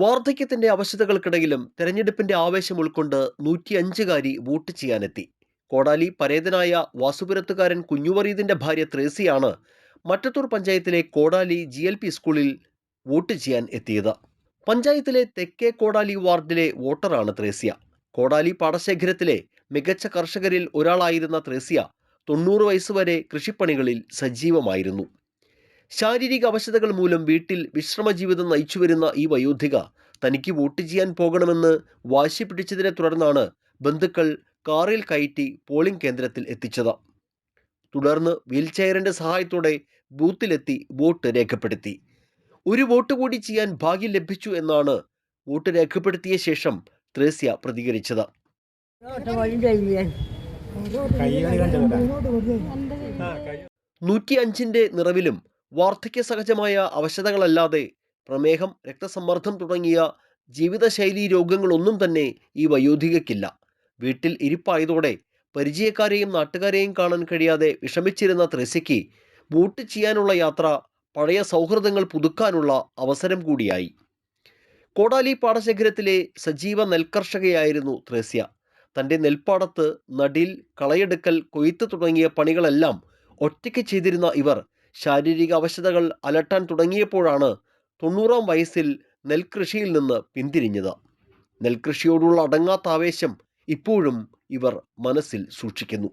വാർദ്ധക്യത്തിന്റെ അവശതകൾക്കിടയിലും തെരഞ്ഞെടുപ്പിന്റെ ആവേശം ഉൾക്കൊണ്ട് നൂറ്റിയഞ്ചുകാരി വോട്ട് ചെയ്യാനെത്തി. കോടാലി പരേതനായ വാസുപുരത്തുകാരൻ കുഞ്ഞുവറീദിന്റെ ഭാര്യ ത്രേസിയാണ് മറ്റത്തൂർ പഞ്ചായത്തിലെ കോടാലി ജി എൽ പി സ്കൂളിൽ വോട്ട് ചെയ്യാൻ എത്തിയത്. പഞ്ചായത്തിലെ തെക്കേ കോടാലി വാർഡിലെ വോട്ടറാണ് ത്രേസ്യ. കോടാലി പാടശേഖരത്തിലെ മികച്ച കർഷകരിൽ ഒരാളായിരുന്ന ത്രേസ്യ തൊണ്ണൂറ് വയസ്സുവരെ കൃഷിപ്പണികളിൽ സജീവമായിരുന്നു. ശാരീരിക അവശതകൾ മൂലം വീട്ടിൽ വിശ്രമജീവിതം നയിച്ചുവരുന്ന ഈ വയോധിക തനിക്ക് വോട്ട് ചെയ്യാൻ പോകണമെന്ന് വാശി പിടിച്ചതിനെ തുടർന്നാണ് ബന്ധുക്കൾ കാറിൽ കയറ്റി പോളിംഗ് കേന്ദ്രത്തിൽ എത്തിച്ചത്. തുടർന്ന് വീൽചെയറിന്റെ സഹായത്തോടെ ബൂത്തിലെത്തി വോട്ട് രേഖപ്പെടുത്തി. ഒരു വോട്ട് കൂടി ചെയ്യാൻ ഭാഗ്യം ലഭിച്ചു എന്നാണ് വോട്ട് രേഖപ്പെടുത്തിയ ശേഷം ത്രേസ്യ പ്രതികരിച്ചത്. നൂറ്റി അഞ്ചിന്റെ നിറവിലും വാർദ്ധക്യ സഹജമായ അവശതകളല്ലാതെ പ്രമേഹം രക്തസമ്മർദ്ദം തുടങ്ങിയ ജീവിതശൈലീ രോഗങ്ങളൊന്നും തന്നെ ഈ വയോധികയ്ക്കില്ല. വീട്ടിൽ ഇരിപ്പായതോടെ പരിചയക്കാരെയും നാട്ടുകാരെയും കാണാൻ കഴിയാതെ വിഷമിച്ചിരുന്ന ത്രേസ്യയ്ക്ക് വോട്ട് ചെയ്യാനുള്ള യാത്ര പഴയ സൗഹൃദങ്ങൾ പുതുക്കാനുള്ള അവസരം കൂടിയായി. കോടാലി പാടശേഖരത്തിലെ സജീവ നെൽകർഷകയായിരുന്നു ത്രേസ്യ. തന്റെ നെൽപ്പാടത്ത് നടിൽ കളയെടുക്കൽ കൊയ്ത്ത് തുടങ്ങിയ പണികളെല്ലാം ഒറ്റയ്ക്ക് ചെയ്തിരുന്ന ഇവർ ശാരീരിക അവശതകൾ അലട്ടാൻ തുടങ്ങിയപ്പോഴാണ് തൊണ്ണൂറാം വയസ്സിൽ നെൽകൃഷിയിൽ നിന്ന് പിന്തിരിഞ്ഞത്. നെൽകൃഷിയോടുള്ള അടങ്ങാത്ത ആവേശം ഇപ്പോഴും ഇവർ മനസ്സിൽ സൂക്ഷിക്കുന്നു.